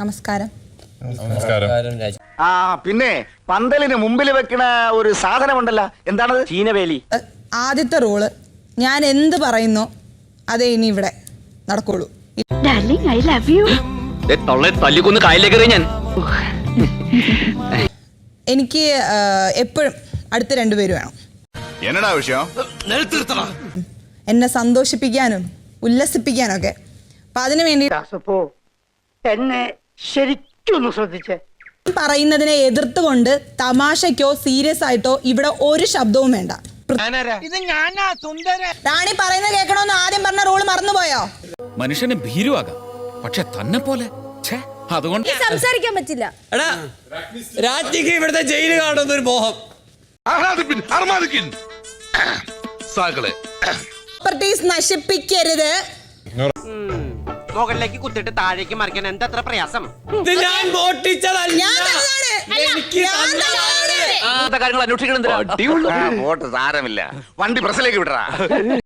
നമസ്കാരം. നമസ്കാരം. ആ പിന്നെ പന്തലിന് മുമ്പിൽ വെക്കണ ഒരു സാധനമുണ്ടല്ലോ. എന്താണ് ചീനവേലി. ആദ്യത്തെ റൂൾ. ഞാൻ എന്ത് പറയുന്നു അതേ ഇനി ഇവിടെ നടക്കുള്ളൂ. You. തല്ലിക്കൊന്ന് കായലേക്ക് ഞാൻ. എനിക്ക് എപ്പോഴും അടുത്ത രണ്ടുപേര് വേണം. എന്നടാ വിഷയം? എന്നെ സന്തോഷിപ്പിക്കാനും ഉല്ലസിപ്പിക്കാനും ഒക്കെ അപ്പൊ അതിനു വേണ്ടി എന്നെ ശരിക്കൊന്ന് ശ്രദ്ധിച്ചേ. പറയുന്നതിനെ എതിർത്തുകൊണ്ട് തമാശയ്ക്കോ സീരിയസ് ആയിട്ടോ ഇവിടെ ഒരു ശബ്ദവും വേണ്ട. റാണി പറയുന്നത് കേൾക്കണമെന്ന് ആദ്യം പറഞ്ഞ റൂൾ മറന്നുപോയോ? മനുഷ്യന് ഭീരുവാകാം. പക്ഷെ തന്നെ പോലെ. ഛേ, അതുകൊണ്ട് സംസാരിക്കാൻ പറ്റില്ല. എടാ രാജ്ഞിക്ക് ഇവിടുത്തെ ജയിൽ കാണുന്ന ഒരു മോഹം. പ്രോപ്പർട്ടീസ് നശിപ്പിക്കരുത്. മുകളിലേക്ക് കുത്തിട്ട് താഴേക്ക് മറിക്കാൻ എന്താ അത്ര പ്രയാസം ഇത് ഞാൻ മോട്ടിച്ചതല്ല ഞാൻ തന്നതാണ്. എനിക്ക് ഞാൻ തന്നതാണ്. തന്നതാണ്. കാര്യങ്ങൾ അന്വേഷിക്കണം വോട്ട് സാരമില്ല വണ്ടി പ്രസിലേക്ക് വിടറാ